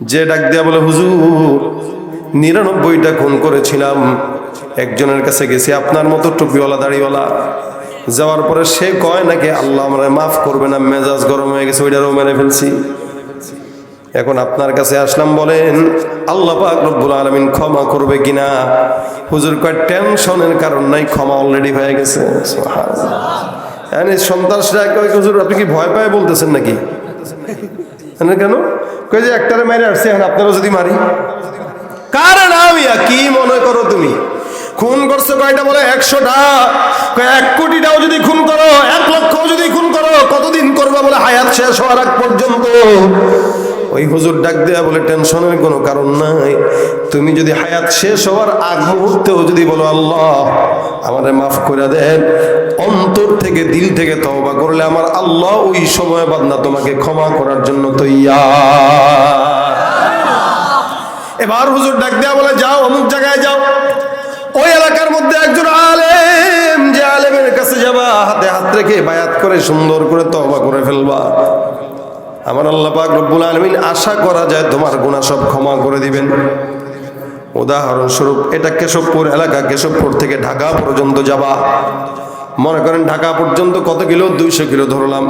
যে ডাক দিয়া বলে, হুজুর, নিরানব্বইটা খুন করেছিলাম। একজনের কাছে গেছি, আপনার মতো টুপিওয়ালা, দাড়িওয়ালা। যাওয়ার পরে সে কয় নাকি, আল্লাহ আমার মাফ করবে না, মেজাজ গরম হয়ে গেছে, ওইটারও মেরে ফেলছি। এখন আপনার কাছে আসলাম, বলেন, আল্লাহ পাক রব্বুল আলমিন ক্ষমা করবে কিনা? হুজুর কয়, টেনশনের কারণ নাই, ক্ষমা অলরেডি হয়ে গেছে। সন্ত্রাসরা হুজুর, আপনি কি ভয় পায় বলতেছেন নাকি? কেন? কই যে একটারে মারি আসছে, এখন আপনারও যদি মারি। কারণ আমি কি মনে করো তুমি? খুন করছ কয়টা বলে? একশোটা। কয় এক কোটিটাও যদি খুন করো, এক লক্ষ যদি খুন করো, কতদিন করবা বলে হায়াত শেষ হওয়ার আগ পর্যন্ত? ওই হুজুর ডাক দেয়া বলে টেনশনের কোনো কারণ নাই। তুমি যদি হায়াত শেষ হওয়ার আগ মুহূর্তেও যদি বলো, আল্লাহ আমাদের মাফ করে দেন অন্তর থেকে দিল থেকে তওবা করলে আমার আল্লাহ ওই সময় বাদনা তোমাকে ক্ষমা করার জন্য তৈয়া এবার হুজুর ডাক দেয়া বলে, যাও, অমুক জায়গায় যাও। ওই এলাকার মধ্যে একজন আলেম, যে আলেমের কাছে যাবা, হাতে হাত রেখে বায়াত করে সুন্দর করে তওবা করে ফেলবা। আমার আল্লাহ পাক রব্বুল আলমিন আশা করা যায় তোমার গুণা সব ক্ষমা করে দিবেন। উদাহরণস্বরূপ, এটা কেশবপুর এলাকা, কেশবপুর থেকে ঢাকা পর্যন্ত যাবা। মনে করেন ঢাকা পর্যন্ত কত কিলো? দুইশো কিলো ধরলাম।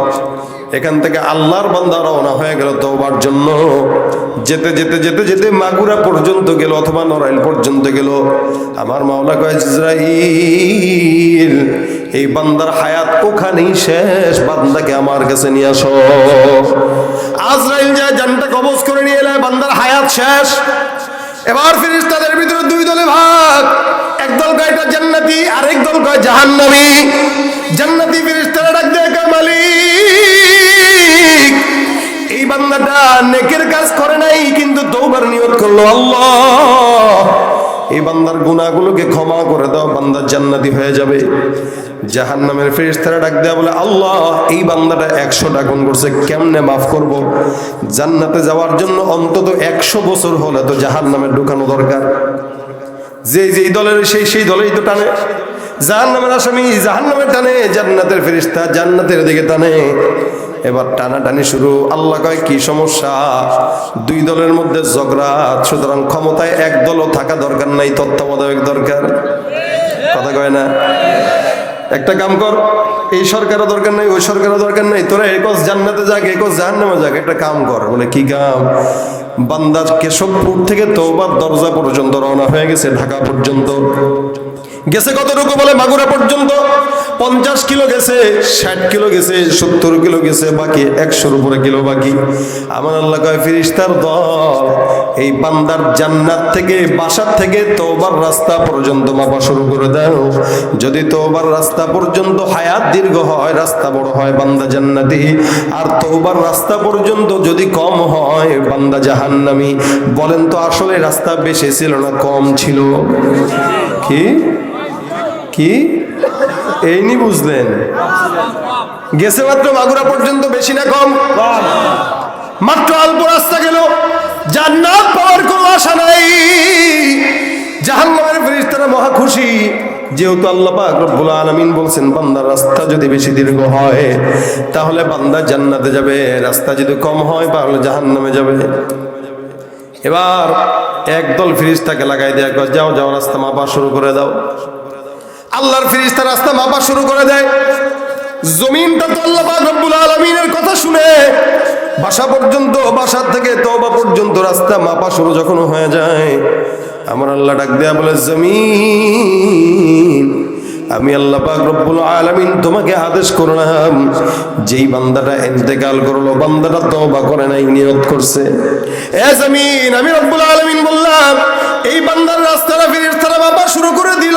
এখান থেকে আল্লাহর বান্দা রওনা হয়ে গেল তোবার জন্য। যেতে যেতে যেতে যেতে মাগুরা পর্যন্ত গেল অথবা নরাইল পর্যন্ত গেল। আমার মাওলা কয়, ইসরাইল, এই বান্দার হায়াত ওখানেই শেষ। বান্দাকে আমার কাছে নিয়ে আসো। আজরাইল যা জানটা কবজ করে নিয়ে এলে, বান্দার হায়াত শেষ। এবার ফিরিস তাদের ভিতরে দুই দলে ভাগ। একদল কয় এটা জান্নাতি, আরেক দল কয় জাহান্নামী। জান্নাতি ফিরিস তারা ডাক দেয় মালিক? এই বান্দাটা নেকের কাজ করে নাই, কিন্তু তৌবার নিয়ত করল, আল্লাহ। এই বান্দার গুণাগুলোকে ক্ষমা করে দাও বান্দার জান্নাতি হয়ে যাবে। জাহান নামের ফেরিস্তারা ডাক দেয়া বলে, আল্লাহ, এই বান্দাটা একশোটা গুণ করছে, কেমনে মাফ করব? জান্নাতে যাওয়ার জন্য অন্তত একশো বছর হলে তো জাহান নামে ঢুকানো দরকার। যে যেই দলের, সেই সেই দলেই তো টানে। জাহান নামের আসামি জাহান নামের টানে, জান্নাতের ফেরিস্তা জান্নাতের দিকে টানে। এবার টানাটানি শুরু। আল্লাহ কয়, কি সমস্যা? দুই দলের মধ্যে ঝগড়া, সুতরাং ক্ষমতায় এক দলও থাকা দরকার নাই, তত্ত্বাবধায়ক দরকার। কথা কয় না? একটা কাম কর, এই সরকারও দরকার নাই, ওই সরকারও দরকার নাই, তোরা একস জান্নাতে যাক একস জাহান্নামে যাক, একটা কাম কর। বলে, কি কাম? বান্দা কেশবপুর থেকে তোবার দরজা পর্যন্ত রওনা হয়ে গেছে, ঢাকা পর্যন্ত। গেছে কতটুকু বলে মাগুরা পর্যন্ত? পঞ্চাশ কিলো গেছে, ষাট কিলো গেছে, সত্তর কিলো গেছে, বাকি একশোর উপরে কিলো বাকি। আমার আল্লাহ কয় ফিরিস্তার দল, এই বান্দার জান্নাত থেকে, বাসার থেকে তোবার রাস্তা পর্যন্ত মাপা শুরু করে দাও। যদি তোবার রাস্তা পর্যন্ত হায়াত দীর্ঘ হয়, রাস্তা বড় হয়, বান্দা জান্নাতি। আর তোবার রাস্তা পর্যন্ত যদি কম হয়, বান্দা জাহান্নামি। বলেন তো, আসলে রাস্তা বেশি ছিল না, কম ছিল? কি? কি? এই নি বুঝলেন। গেছে মাত্র মাগুরা পর্যন্ত বেশি না কম? মাত্র অল্প রাস্তা গেল। জান্নাত পাওয়ার কোনো আশা নাই। জাহান্নামের ফেরেশতারা মহা খুশি। যেহেতু আল্লাহ পাক রব্বুল আলামিন বলছেন বান্দার রাস্তা যদি বেশি দীর্ঘ হয় তাহলে বান্দা জান্নাতে যাবে। রাস্তা যদি কম হয় তাহলে জাহান্নামে যাবে। এবার একদল ফিরিস্তাকে লাগাই দেয়া কয়, যাও যাও রাস্তা মাপা শুরু করে দাও। আল্লাহর ফিরিস্তা রাস্তা মাপা শুরু করে দেয়। জমিনটা তো আল্লাহ রব্বুল আলামিনের কথা শুনে বাসা পর্যন্ত, বাসার থেকে তওবা পর্যন্ত রাস্তা মাপা শুরু যখন হয়ে যায়, আমার আল্লাহ ডাক দেয়া বলে, জমিন, আমি আল্লাহ পাক রব্বুল আলামিন তোমাকে আদেশ করলাম, যেই বান্দাটা ইন্তেকাল করল, বান্দাটা তওবা করে নাই নিয়ত করছে। এ জমিন, আমি রব্বুল আলামিন বললাম, এই বান্দার রাস্তাটা ফেরেশতারা মাপা শুরু করে দিল।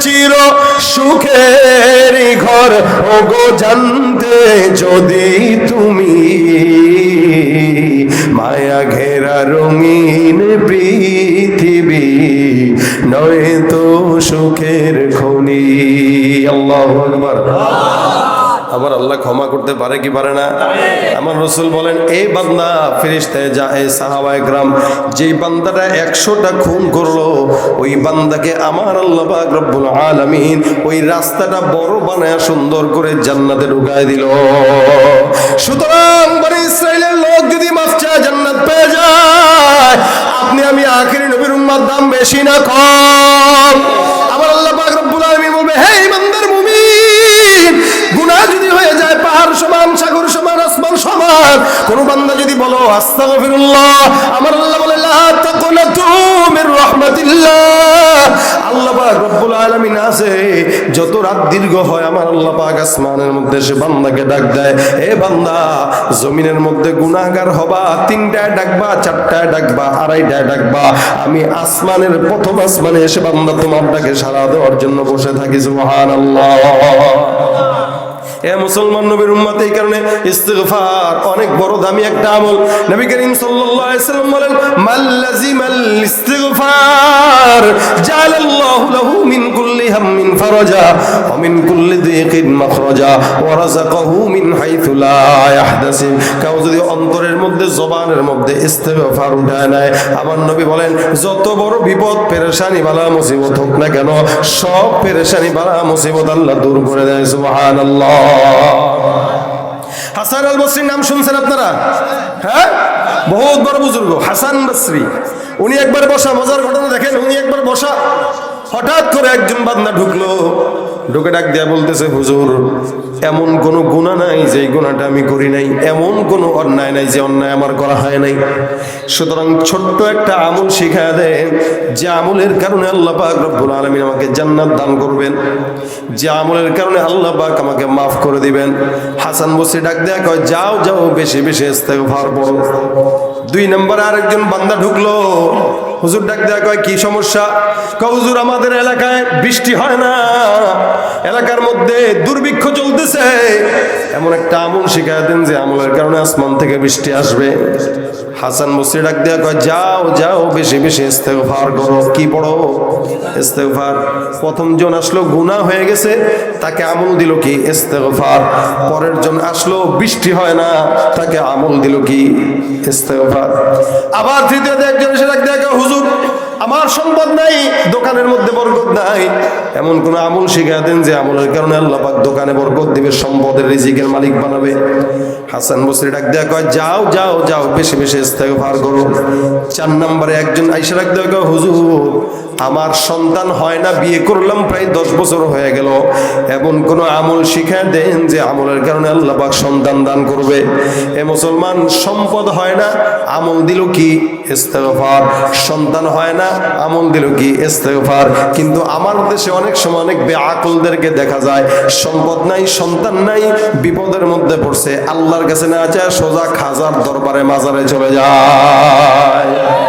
চির সুখের ঘর। ওগো, জানতে যদি তুমি মায়া ঘেরা রঙিন পৃথিবী, নয় তো সুখের খনি। আল্লাহ আকবার। আমার আল্লাহ ক্ষমা করতে পারে কি পারে না? আমার রসুল বলেন এই বান্দা ফিরিস্তায় যা এই সাহাবায় গ্রাম, যেই বান্দাটা একশোটা খুন করল, ওই বান্দাকে আমার আল্লাহ রব্বুল আলামিন ওই রাস্তাটা বড় বানায় সুন্দর করে জান্নাতে ঢুকায় দিল। সুতরাং বনি ইসরায়েলের লোক যদি চায়, জান্নাত পেয়ে যায়। আপনি আমি আখেরি নবীর উম্মার দাম বেশি না কম। আলামিন আছে। যত রাত দীর্ঘ হয়, আমার আল্লাহ পাক আসমানের মধ্যে সে বান্দাকে ডাক দেয়, এ বান্দা, জমিনের মধ্যে গুণাগার হবা, তিনটায় ডাকবা, চারটায় ডাকবা, আড়াইটায় ডাকবা। আমি আসমানের প্রথম আসমানে এসে বান্দা তোমার ডাকে সারা দেওয়ার জন্য বসে থাকি, সুবহানাল্লাহ। এ মুসলমান নবীর উম্মত এই কারণে ইস্তিগফার অনেক বড় দামি একটা আমল। নবী করিম সাল্লাল্লাহু আলাইহি সাল্লাম বলেন লাজিমাল ইস্তিগফার, জালাল্লাহু লাহু মিন কুল্লি ওয়া মিন কুল্লি দিকিন মাখরাজা, ওয়া রাযাকাহু মিন হাইথু লা যদি অন্তরের মধ্যে, জবানের মধ্যে ইস্তিগফার উঠায় নেয় আমার নবী বলেন, যত বড় বিপদ, পেরেশানি বালা মুসিবত হোক না কেন, সব পেরেশানি বালা মুসিবত আল্লাহ দূর করে দেয়, সুবহানাল্লাহ। হাসান আল বসরির নাম শুনছেন আপনারা? হ্যাঁ? বহুত বড় বুজুর্গ, হাসান বসরি। উনি একবার বসা, মজার ঘটনা দেখেন, উনি একবার বসা। হঠাৎ করে একজন বান্দা ঢুকলো। ঢুকে ডাক দেয়া বলতেছে, হুজুর, এমন কোনো গুণা নাই যে গুণাটা আমি করি নাই। এমন কোনো অন্যায় নাই যে অন্যায় আমার করা হয় নাই। সুতরাং ছোট্ট একটা আমল শিখায় দেয় যে আমলের কারণে আল্লাহ পাক রব্বুল আলামিন আমাকে জান্নাত দান করবেন। যে আমলের কারণে আল্লাহ পাক আমাকে মাফ করে দিবেন। হাসান বসে ডাক দেয়া কয়, যাও যাও, বেশি বেশি ইস্তেগফার পড়ো। দুই নম্বরে আরেকজন বান্দা ঢুকলো। হুজুর ডাক দেয়া কয়, কি সমস্যা? কয়, হুজুর, আমাদের এলাকায় বৃষ্টি হয় না। এলাকার মধ্যে দুর্ভিক্ষ চলতেছে। এমন একটা আমল শিখায় দেন যে আমলের কারণে আসমান থেকে বৃষ্টি আসবে। হাসান বসরি ডাক দেয়া কয়, যাও যাও, বেশি বেশি ইস্তেগফার করো। কি পড়ো? ইস্তেগফার। প্রথম জন আসলো, গুনাহ হয়ে গেছে। তাকে আমল দিল কি? ইস্তেগফার। পরের জন আসলো, বৃষ্টি হয় না। তাকে আমল দিল কি? ইস্তেগফার। আবার তৃতীয়তে একজন এসে ডাক দেয়া হুজুর, আমার সম্পদ নাই, দোকানের মধ্যে বরকত নাই। এমন কোন আমল শিখা দেন যে আমলের কারণে আল্লাহ দোকানে বরকত দিবে, সম্পদের রিজিকের মালিক বানাবে। হাসান বসরি ডাক দেয়া কয়, যাও যাও যাও, বেশি বেশি ভার করো। চার নম্বরে একজন আইসা ডাক দেওয়া কয়, হুজুর আমার সন্তান হয় না, বিয়ে করলাম প্রায় দশ বছর হয়ে গেল। এমন কোন আমল শিখা দেন যে আমলের কারণে আল্লাহ পাক সন্তান দান করবে। এ মুসলমান সম্পদ হয় না, আমল দিল কি? ইস্তেগফার। সন্তান হয় না, আমল দিল কি? ইস্তেগফার। কিন্তু আমার দেশে অনেক সময় অনেক বেআকলদেরকে দেখা যায়, সম্পদ নাই, সন্তান নাই, বিপদের মধ্যে পড়ছে। আল্লাহর কাছে না চায় সোজা খাজার দরবারে মাজারে চলে যায়।